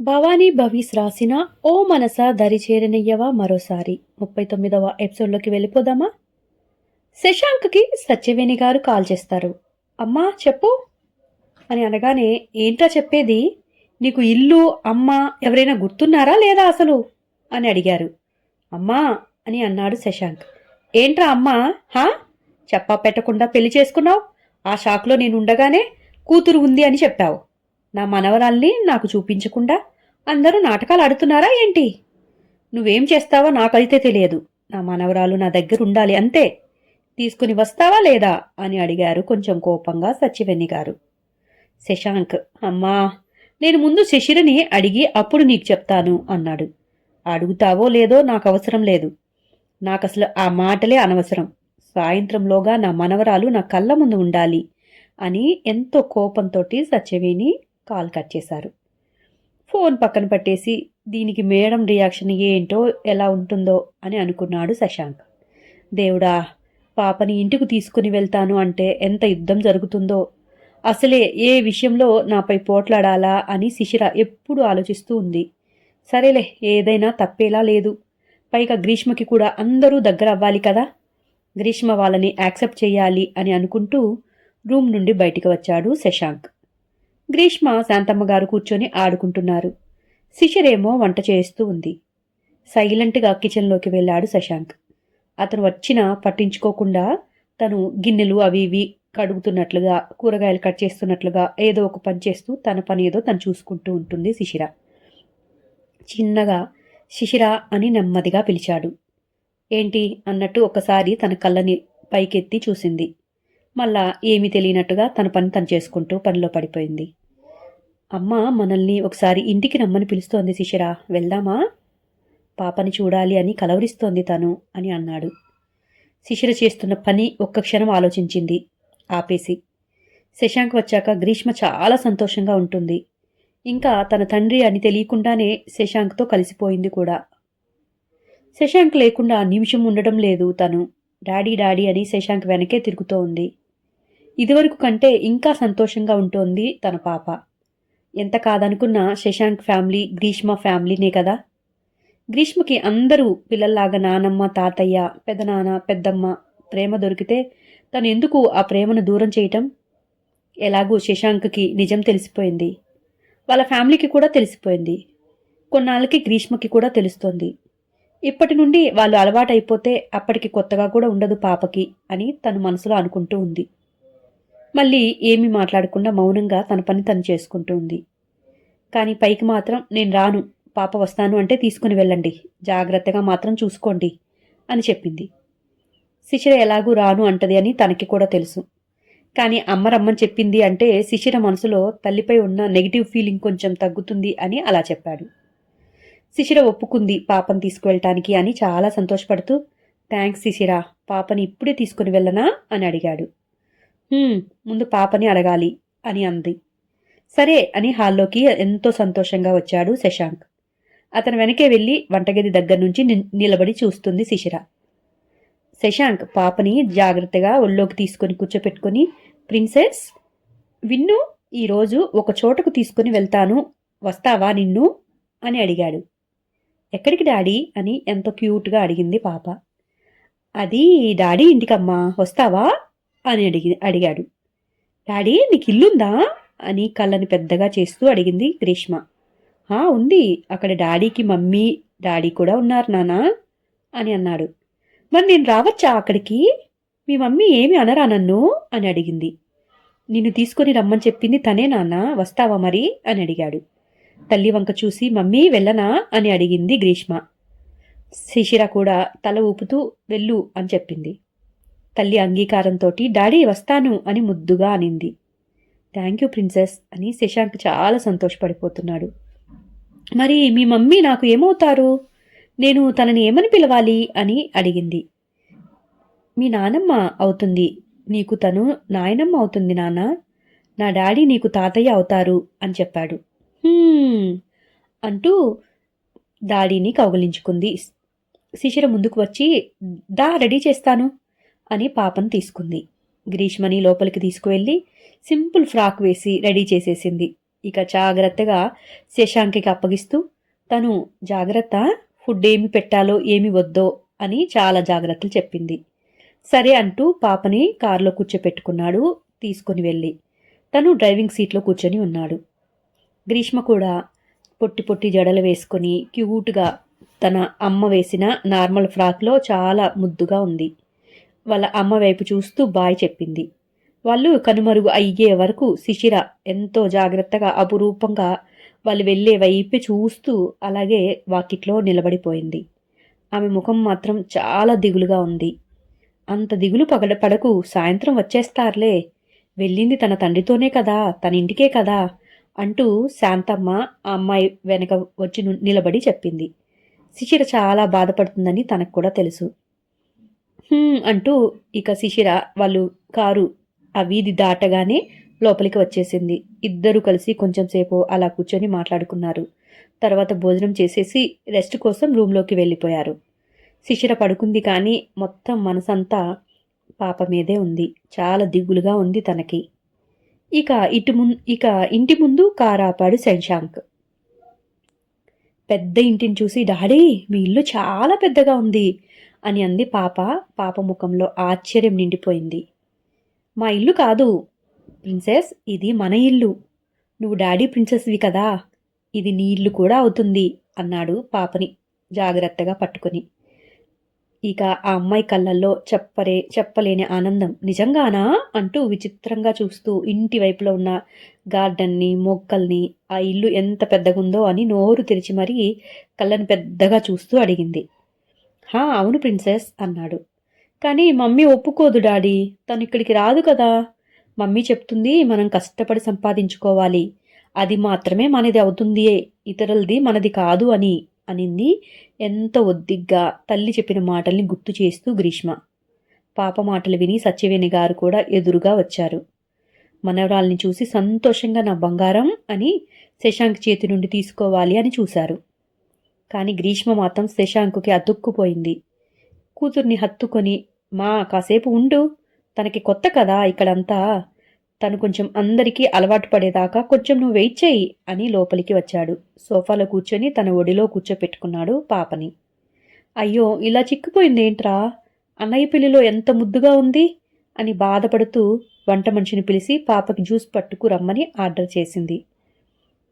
భవానీ భవీస్ రాసిన ఓ మనస దరిచేరనయ్యవా మరోసారి. ముప్పై తొమ్మిదవ ఎపిసోడ్లోకి వెళ్ళిపోదామా? శశాంక్కి సత్యవేణి గారు కాల్ చేస్తారు. అమ్మా చెప్పు. అని అనగానే ఏంటా చెప్పేది? నీకు ఇల్లు అమ్మ ఎవరైనా గుర్తున్నారా లేదా అసలు? అని అడిగారు. అమ్మా అని అన్నాడు శశాంక్. ఏంట్రా అమ్మా? హా? చెప్పా పెట్టకుండా పెళ్ళి చేసుకున్నావు? ఆ షాక్లో నేను ఉండగానే కూతురు ఉంది అని చెప్పావు. నా మనవరాల్ని నాకు చూపించకుండా అందరూ నాటకాలు ఆడుతున్నారా ఏంటి? నువ్వేం చేస్తావో నాకైతే తెలియదు. నా మనవరాలు నా దగ్గర ఉండాలి అంతే. తీసుకుని వస్తావా లేదా? అని అడిగారు కొంచెం కోపంగా సత్యవెన్ని గారు. శశాంక్ అమ్మా నేను ముందు శశిరని అడిగి అప్పుడు నీకు చెప్తాను అన్నాడు. అడుగుతావో లేదో నాకు అవసరం లేదు. నాకు అసలు ఆ మాటలే అనవసరం. సాయంత్రంలోగా నా మనవరాలు నా కళ్ళ ముందు ఉండాలి అని ఎంతో కోపంతో సత్యవేణి కాల్ కట్ చేశారు. ఫోన్ పక్కన పట్టేసి దీనికి మేడం రియాక్షన్ ఏంటో ఎలా ఉంటుందో అని అనుకున్నాడు శశాంక్. దేవుడా పాపని ఇంటికి తీసుకుని వెళ్తాను అంటే ఎంత యుద్ధం జరుగుతుందో. అసలే ఏ విషయంలో నాపై పోట్లాడాలా అని శిశిర ఎప్పుడు ఆలోచిస్తూ ఉంది. సరేలే ఏదైనా తప్పేలా లేదు. పైగా గ్రీష్మకి కూడా అందరూ దగ్గర అవ్వాలి కదా. గ్రీష్మ వాళ్ళని యాక్సెప్ట్ చేయాలి అని అనుకుంటూ రూమ్ నుండి బయటికి వచ్చాడు శశాంక్. గ్రీష్మ శాంతమ్మ గారు కూర్చొని ఆడుకుంటున్నారు. శిశిరేమో వంట చేస్తూ ఉంది. సైలెంట్గా కిచెన్లోకి వెళ్ళాడు శశాంక్. అతను వచ్చినా పట్టించుకోకుండా తను గిన్నెలు అవి ఇవి కడుగుతున్నట్లుగా కూరగాయలు కట్ చేస్తున్నట్లుగా ఏదో ఒక పని చేస్తూ తన పని ఏదో తను చూసుకుంటూ ఉంటుంది శిశిర. చిన్నగా శిశిర అని నెమ్మదిగా పిలిచాడు. ఏంటి? అన్నట్టు ఒకసారి తన కళ్ళని పైకెత్తి చూసింది. మళ్ళా ఏమీ తెలియనట్టుగా తన పని తను చేసుకుంటూ పనిలో పడిపోయింది. అమ్మ మనల్ని ఒకసారి ఇంటికి రమ్మని పిలుస్తోంది శిశిర. వెళ్దామా? పాపని చూడాలి అని కలవరిస్తోంది తను అని అన్నాడు. శిశిర చేస్తున్న పని ఒక్క క్షణం ఆలోచించింది. ఆపేసి శశాంక్ వచ్చాక గ్రీష్మ చాలా సంతోషంగా ఉంటుంది. ఇంకా తన తండ్రి అని తెలియకుండానే శశాంక్తో కలిసిపోయింది కూడా. శశాంక్ లేకుండా నిమిషం ఉండడం లేదు తను. డాడీ డాడీ అని శశాంక్ వెనకే తిరుగుతోంది. ఇదివరకు కంటే ఇంకా సంతోషంగా ఉంటోంది తన పాప. ఎంత కాదనుకున్నా శశాంక్ ఫ్యామిలీ గ్రీష్మ ఫ్యామిలీనే కదా. గ్రీష్మకి అందరూ పిల్లల్లాగా నానమ్మ తాతయ్య పెదనాన్న పెద్దమ్మ ప్రేమ దొరికితే తను ఎందుకు ఆ ప్రేమను దూరం చేయటం? ఎలాగూ శశాంక్కి నిజం తెలిసిపోయింది. వాళ్ళ ఫ్యామిలీకి కూడా తెలిసిపోయింది. కొన్నాళ్ళకి గ్రీష్మకి కూడా తెలుస్తోంది. ఇప్పటి నుండి వాళ్ళు అలవాటైపోతే అప్పటికి కొత్తగా కూడా ఉండదు పాపకి అని తను మనసులో అనుకుంటూ ఉంది. మళ్ళీ ఏమీ మాట్లాడకుండా మౌనంగా తన పని తను చేసుకుంటూ ఉంది. కానీ పైకి మాత్రం నేను రాను పాప వస్తాను అంటే తీసుకుని వెళ్ళండి జాగ్రత్తగా మాత్రం చూసుకోండి అని చెప్పింది. శిశిర ఎలాగూ రాను అంటది అని తనకి కూడా తెలుసు. కానీ అమ్మ రమ్మని చెప్పింది అంటే శిశిర మనసులో తల్లిపై ఉన్న నెగిటివ్ ఫీలింగ్ కొంచెం తగ్గుతుంది అని అలా చెప్పాడు. శిశిర ఒప్పుకుంది పాపను తీసుకువెళ్ళటానికి అని చాలా సంతోషపడుతూ థ్యాంక్స్ శిశిర పాపని ఇప్పుడే తీసుకుని వెళ్ళనా? అని అడిగాడు. ముందు పాపని అడగాలి అని అంది. సరే అని హాల్లోకి ఎంతో సంతోషంగా వచ్చాడు శశాంక్. అతను వెనకే వెళ్ళి వంటగది దగ్గర నుంచి ని- నిలబడి చూస్తుంది శిశిర. శశాంక్ పాపని జాగ్రత్తగా ఒళ్ళోకి తీసుకొని కూర్చోపెట్టుకొని ప్రిన్సెస్ విన్ను ఈరోజు ఒక చోటకు తీసుకుని వెళ్తాను వస్తావా నిన్ను? అని అడిగాడు. ఎక్కడికి డాడీ? అని ఎంతో క్యూట్గా అడిగింది పాప. అది డాడీ ఇంటికమ్మా వస్తావా? అని అడిగి అడిగాడు. డాడీ నీకు ఇల్లుందా అని కళ్ళని పెద్దగా చేస్తూ అడిగింది గ్రీష్మ. "హా, ఉంది. అక్కడ డాడీకి మమ్మీ డాడీ కూడా ఉన్నారు నానా అని అన్నాడు. మరి నేను రావచ్చా అక్కడికి? మీ మమ్మీ ఏమి అనరా నన్ను? అని అడిగింది. నిన్ను తీసుకొని రమ్మని చెప్పింది తనే నాన్న వస్తావా మరి? అని అడిగాడు. తల్లి వంక చూసి మమ్మీ వెళ్ళనా? అని అడిగింది గ్రీష్మ. శిశిర కూడా తల ఊపుతూ వెళ్ళు అని చెప్పింది. తల్లి అంగీకారంతో డాడీ వస్తాను అని ముద్దుగా అనింది. థ్యాంక్ యూ ప్రిన్సెస్ అని శశాంక్ చాలా సంతోషపడిపోతున్నాడు. మరి మీ మమ్మీ నాకు ఏమవుతారు? నేను తనని ఏమని పిలవాలి? అని అడిగింది. మీ నానమ్మ అవుతుంది. నీకు తను నాయనమ్మ అవుతుంది నాన్న. నా డాడీ నీకు తాతయ్య అవుతారు అని చెప్పాడు. అంటూ డాడీని కౌగలించుకుంది. శిశిర ముందుకు వచ్చి దా రెడీ చేస్తాను. అని పాపను తీసుకుంది. గ్రీష్మని లోపలికి తీసుకువెళ్ళి సింపుల్ ఫ్రాక్ వేసి రెడీ చేసేసింది. ఇక జాగ్రత్తగా శశాంక్కి అప్పగిస్తూ తను జాగ్రత్త ఫుడ్ ఏమి పెట్టాలో ఏమి వద్దో అని చాలా జాగ్రత్తలు చెప్పింది. సరే అంటూ పాపని కారులో కూర్చోపెట్టుకున్నాడు తీసుకొని వెళ్ళి. తను డ్రైవింగ్ సీట్లో కూర్చొని ఉన్నాడు. గ్రీష్మ కూడా పొట్టి పొట్టి జడలు వేసుకొని క్యూట్గా తన అమ్మ వేసిన నార్మల్ ఫ్రాక్లో చాలా ముద్దుగా ఉంది. వాళ్ళ అమ్మ వైపు చూస్తూ బాయ్ చెప్పింది. వాళ్ళు కనుమరుగు అయ్యే వరకు శిశిర ఎంతో జాగ్రత్తగా అపురూపంగా వాళ్ళు వెళ్ళే వైపే చూస్తూ అలాగే వాకిట్లో నిలబడిపోయింది. ఆమె ముఖం మాత్రం చాలా దిగులుగా ఉంది. అంత దిగులు పగడ పడకు సాయంత్రం వచ్చేస్తారులే. వెళ్ళింది తన తండ్రితోనే కదా తన ఇంటికే కదా అంటూ శాంతమ్మ ఆ అమ్మాయి వెనక వచ్చి నిలబడి చెప్పింది. శిశిర చాలా బాధపడుతుందని తనకు కూడా తెలుసు. అంటూ ఇక శిశిర వాళ్ళు కారు ఆ వీధి దాటగానే లోపలికి వచ్చేసింది. ఇద్దరు కలిసి కొంచెం సేపు అలా కూర్చొని మాట్లాడుకున్నారు. తర్వాత భోజనం చేసేసి రెస్ట్ కోసం రూమ్లోకి వెళ్ళిపోయారు. శిశిర పడుకుంది కానీ మొత్తం మనసంతా పాప మీదే ఉంది. చాలా దిగులుగా ఉంది తనకి. ఇక ఇటు ముందు ఇక ఇంటి ముందు కారు ఆపాడు శశాంక్. పెద్ద ఇంటిని చూసి డాడీ మీ ఇల్లు చాలా పెద్దగా ఉంది. అని అంది పాప. పాప ముఖంలో ఆశ్చర్యం నిండిపోయింది. మా ఇల్లు కాదు. ప్రిన్సెస్ ఇది మన ఇల్లు. నువ్వు డాడీ ప్రిన్సెస్వి కదా. ఇది నీ ఇల్లు కూడా అవుతుంది అన్నాడు పాపని జాగ్రత్తగా పట్టుకొని. ఇక ఆ అమ్మాయి కళ్ళల్లో చెప్పరే చెప్పలేని ఆనందం. నిజంగానా? అంటూ విచిత్రంగా చూస్తూ ఇంటి వైపులో ఉన్న గార్డెన్ని మొక్కల్ని ఆ ఇల్లు ఎంత పెద్దగుందో అని నోరు తెరిచి మరీ కళ్ళని పెద్దగా చూస్తూ అడిగింది. హా అవును ప్రిన్సెస్ అన్నాడు. కానీ మమ్మీ ఒప్పుకోదు డాడీ తను ఇక్కడికి రాదు కదా. మమ్మీ చెప్తుంది మనం కష్టపడి సంపాదించుకోవాలి. అది మాత్రమే మనది అవుతుంది ఇతరులది మనది కాదు అని అనింది ఎంత ఒద్దిగ్గా తల్లి చెప్పిన మాటల్ని గుర్తు చేస్తూ గ్రీష్మ. పాప మాటలు విని సత్యవేణి గారు కూడా ఎదురుగా వచ్చారు. మనవరాల్ని చూసి సంతోషంగా నా బంగారం అని శశాంక్ చేతి నుండి తీసుకోవాలి అని చూశారు. కానీ గ్రీష్మ మాత్రం శశాంకుకి అతుక్కుపోయింది. కూతుర్ని హత్తుకొని మా కాసేపు ఉండు. తనకి కొత్త కదా ఇక్కడంతా. తను కొంచెం అందరికీ అలవాటు పడేదాకా కొంచెం నువ్వు వెయిట్ చేయి అని లోపలికి వచ్చాడు. సోఫాలో కూర్చొని తన ఒడిలో కూర్చోపెట్టుకున్నాడు పాపని. అయ్యో ఇలా చిక్కిపోయిందేంట్రా అన్నయ్య పిల్లిలో ఎంత ముద్దుగా ఉంది? అని బాధపడుతూ వంట మనిషిని పిలిచి పాపకి జ్యూస్ పట్టుకు రమ్మని ఆర్డర్ చేసింది.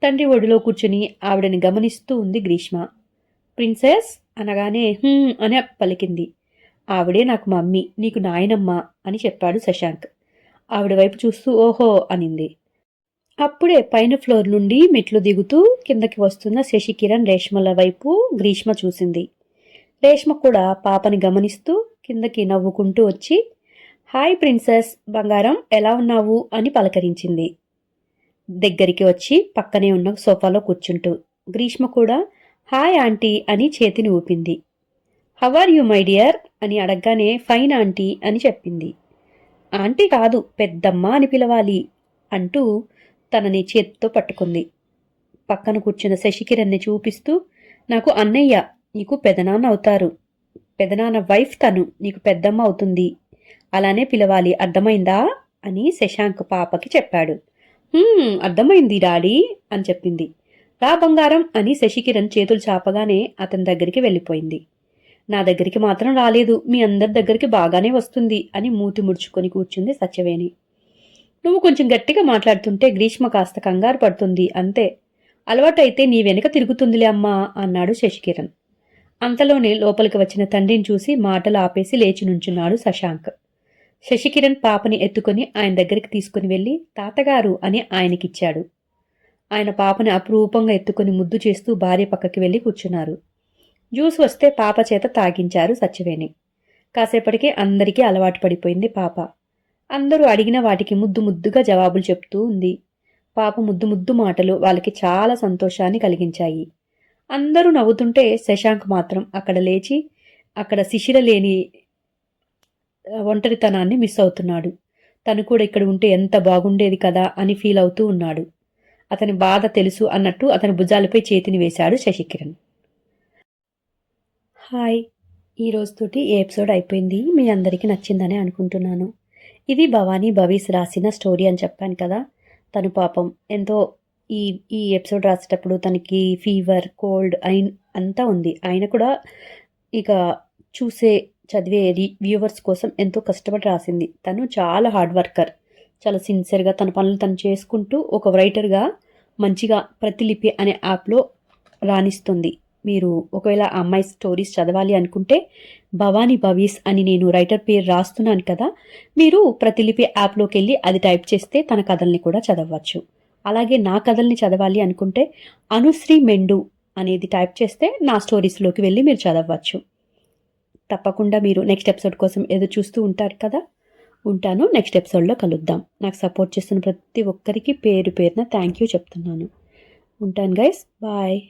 తండ్రి ఒడిలో కూర్చుని ఆవిడని గమనిస్తూ ఉంది గ్రీష్మ. ప్రిన్సెస్ అనగానే అని పలికింది. ఆవిడే నాకు మమ్మీ నీకు నాయనమ్మ అని చెప్పాడు శశాంక్. ఆవిడ వైపు చూస్తూ ఓహో అనింది. అప్పుడే పైన ఫ్లోర్ నుండి మెట్లు దిగుతూ కిందకి వస్తున్న శశికిరణ్ రేష్మల వైపు గ్రీష్మ చూసింది. రేష్మ కూడా పాపని గమనిస్తూ కిందకి నవ్వుకుంటూ వచ్చి హాయ్ ప్రిన్సెస్ బంగారం ఎలా ఉన్నావు? అని పలకరించింది. దగ్గరికి వచ్చి పక్కనే ఉన్న సోఫాలో కూర్చుంటూ గ్రీష్మ కూడా హాయ్ ఆంటీ అని చేతిని ఊపింది. How are you my dear? అని అడగగానే ఫైన్ ఆంటీ అని చెప్పింది. ఆంటీ కాదు పెద్దమ్మ అని పిలవాలి అంటూ తనని చేతితో పట్టుకుంది. పక్కన కూర్చున్న శశికిరణ్ని చూపిస్తూ నాకు అన్నయ్య నీకు పెదనాన్న అవుతారు. పెదనాన్న వైఫ్ తను నీకు పెద్దమ్మ అవుతుంది. అలానే పిలవాలి అర్థమైందా? అని శశాంక్ పాపకి చెప్పాడు. అర్థమైంది డాడీ అని చెప్పింది. రా బంగారం అని శశికిరణ్ చేతులు చాపగానే అతని దగ్గరికి వెళ్ళిపోయింది. నా దగ్గరికి మాత్రం రాలేదు. మీ అందరి దగ్గరికి బాగానే వస్తుంది అని మూతి ముడుచుకొని కూర్చుంది సత్యవేణి. నువ్వు కొంచెం గట్టిగా మాట్లాడుతుంటే గ్రీష్మ కాస్త కంగారు పడుతుంది అంతే. అలవాటైతే నీ వెనుక తిరుగుతుందిలే అమ్మా అన్నాడు శశికిరణ్. అంతలోనే లోపలికి వచ్చిన తండ్రిని చూసి మాటలు ఆపేసి లేచి నుంచున్నాడు శశాంక్. శశికిరణ్ పాపని ఎత్తుకొని ఆయన దగ్గరికి తీసుకుని వెళ్ళి తాతగారు అని ఆయనకిచ్చాడు. ఆయన పాపని అపురూపంగా ఎత్తుకొని ముద్దు చేస్తూ భార్య పక్కకి వెళ్ళి కూర్చున్నారు. జ్యూస్ వస్తే పాప చేత తాగించారు సత్యవేణి. కాసేపటికి అందరికీ అలవాటు పడిపోయింది పాప. అందరూ అడిగిన వాటికి ముద్దు ముద్దుగా జవాబులు చెప్తూ ఉంది. పాప ముద్దు ముద్దు మాటలు వాళ్ళకి చాలా సంతోషాన్ని కలిగించాయి. అందరూ నవ్వుతుంటే శశాంక్ మాత్రం అక్కడ లేచి అక్కడ శిశిర లేని ఒంటరితనాన్ని మిస్ అవుతున్నాడు. తను కూడా ఇక్కడ ఉంటే ఎంత బాగుండేది కదా అని ఫీల్ అవుతూ ఉన్నాడు. అతని బాధ తెలుసు అన్నట్టు అతని భుజాలపై చేతిని వేశాడు శశికిరణ్. హాయ్ ఈ రోజుతోటి ఈ ఎపిసోడ్ అయిపోయింది. మీ అందరికీ నచ్చిందని అనుకుంటున్నాను. ఇది భవానీ భవీస్ రాసిన స్టోరీ అని చెప్పాను కదా. తను పాపం ఎంతో ఈ ఈ ఎపిసోడ్ రాసేటప్పుడు తనకి ఫీవర్ కోల్డ్ అయిన అంతా ఉంది. ఆయన కూడా ఇక చూసే చదివే వ్యూవర్స్ కోసం ఎంతో కష్టపడి రాసింది. తను చాలా హార్డ్ వర్కర్. చాలా సిన్సియర్గా తన పనులు తను చేసుకుంటూ ఒక రైటర్గా మంచిగా ప్రతిలిపి అనే యాప్లో రాణిస్తుంది. మీరు ఒకవేళ ఆ అమ్మాయి స్టోరీస్ చదవాలి అనుకుంటే భవానీ భవీస్ అని నేను రైటర్ పేరు రాస్తున్నాను కదా మీరు ప్రతిలిపి యాప్లోకి వెళ్ళి అది టైప్ చేస్తే తన కథల్ని కూడా చదవచ్చు. అలాగే నా కథల్ని చదవాలి అనుకుంటే అనుశ్రీ మెండు అనేది టైప్ చేస్తే నా స్టోరీస్లోకి వెళ్ళి మీరు చదవచ్చు. తప్పకుండా మీరు నెక్స్ట్ ఎపిసోడ్ కోసం ఏదో చూస్తూ ఉంటారు కదా. ఉంటాను. నెక్స్ట్ ఎపిసోడ్లో కలుద్దాం. నాకు సపోర్ట్ చేస్తున్న ప్రతి ఒక్కరికి పేరు పేరున థ్యాంక్ యూ చెప్తున్నాను. ఉంటాను గైస్ బాయ్